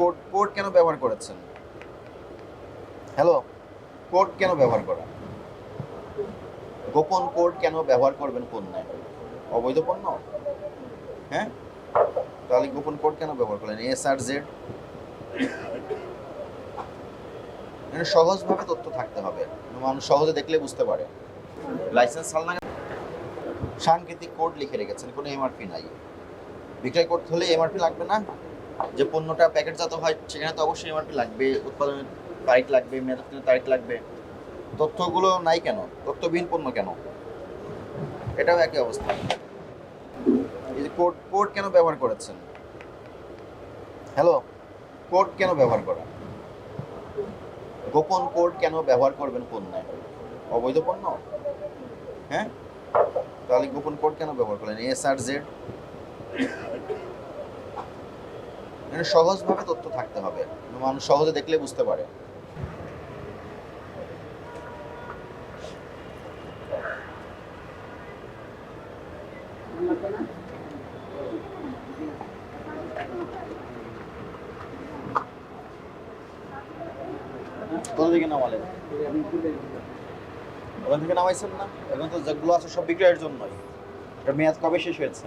Code code কেন ব্যবহার করেছেন? হ্যালো কোড কেন ব্যবহার করা? গোপন কোড কেন ব্যবহার করবেন পণ্যে অবৈধ পণ্য? হ্যাঁ? তাহলে গোপন কোড কেন ব্যবহার করলেন? এস আর জেড সহজভাবে তথ্য থাকতে হবে। মানুষ সহজে দেখলে বুঝতে পারে। লাইসেন্স সাল না সাংকেতিক কোড লিখে রেখেছেন, কোনো এমআরপি নাই। বিক্রয় করতে হলে এমআরপি লাগবে না? যে পণ্যটা প্যাকেটজাত হয়, সেখানে তো অবশ্যই এমআরপি লাগবে, উৎপাদনের তারিখ লাগবে মেয়াদের তারিখ লাগবে। তথ্যগুলো নাই কেন? তথ্যবিহীন পণ্য কেন? এটাও একই অবস্থা। এই যে কোড কোড কেন ব্যবহার করেছেন? হ্যালো কোড কেন ব্যবহার করা? গোপন কোড কেন ব্যবহার করবেন পণ্যে অবৈধ পণ্য? হ্যাঁ? তাহলে গোপন কোড কেন ব্যবহার করলেন? এস আর জেড সহজভাবে তথ্য থাকতে হবে। মানুষ সহজে দেখলে বুঝতে পারে। নামালেন? না? এখন তো যেগুলো আছে সব এটা মেয়াদ কবে শেষ হয়েছে?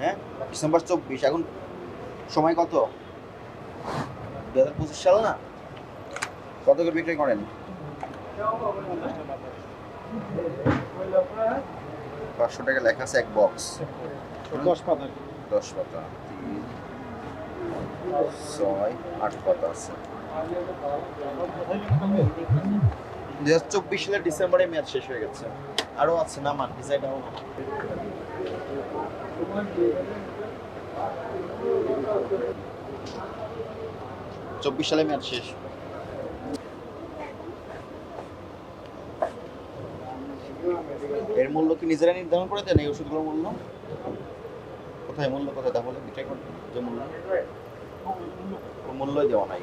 হ্যাঁ? ডিসেম্বর চব্বিশ। এখন সময় কত? দু হাজার পঁচিশ সাল না? কত করে বিক্রি করেন? পাঁচশো টাকা লেখা আছে এক বক্স দশ পাতা। দশ পাতা তিন ছয় আট পাতা আছে। দু হাজার চব্বিশ সালের ডিসেম্বরে মেয়াদ শেষ হয়ে গেছে। আরও আছে না মান ডিসাইড হব। চব্বিশ সালে মেয়াদ শেষ। এর মূল্য কি নিজেরা নির্ধারণ করে দেন? এই ওষুধগুলোর মূল্য? কোথায় মূল্য, কোথায় তাহলে বিক্রয় করতে যে মূল্য। ও মূল্যই দেওয়া নাই।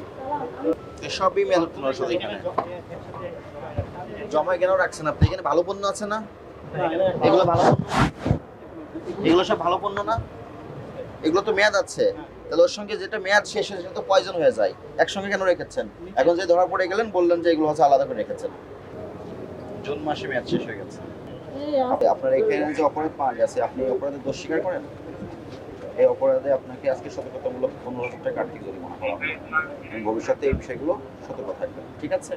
এসবই মেয়াদ উত্তীর্ণ ওষুধ এখানে। জমায় কেন রাখছেন আপনি। এখানে ভালো পণ্য আছে না? এগুলো ভালো? এগুলো সব ভালো পণ্য না? এগুলো তো মেয়াদ আছে। তাহলে ওর সঙ্গে যেটা মেয়াদ শেষ হয়েছে সেটা তো পয়জন হয়ে যায়। একসঙ্গে কেন রেখেছেন? এখন যে ধরা পড়ে গেলেন, বললেন যে এগুলো হচ্ছে আলাদা করে রেখেছেন। জুন মাসে মেয়াদ শেষ হয়ে গেছে। আপনার এখানে যে অপরাধ পাওয়া গেছে, আপনি অপরাধের দোষ স্বীকার করেন? এই অপরাধে আপনাকে আজকে সতর্কতামূলক পনেরো হাজার টাকা আর্থিক জরিমানা করা হবে। ভবিষ্যতে এই বিষয়গুলো সতর্ক থাকবেন। ঠিক আছে?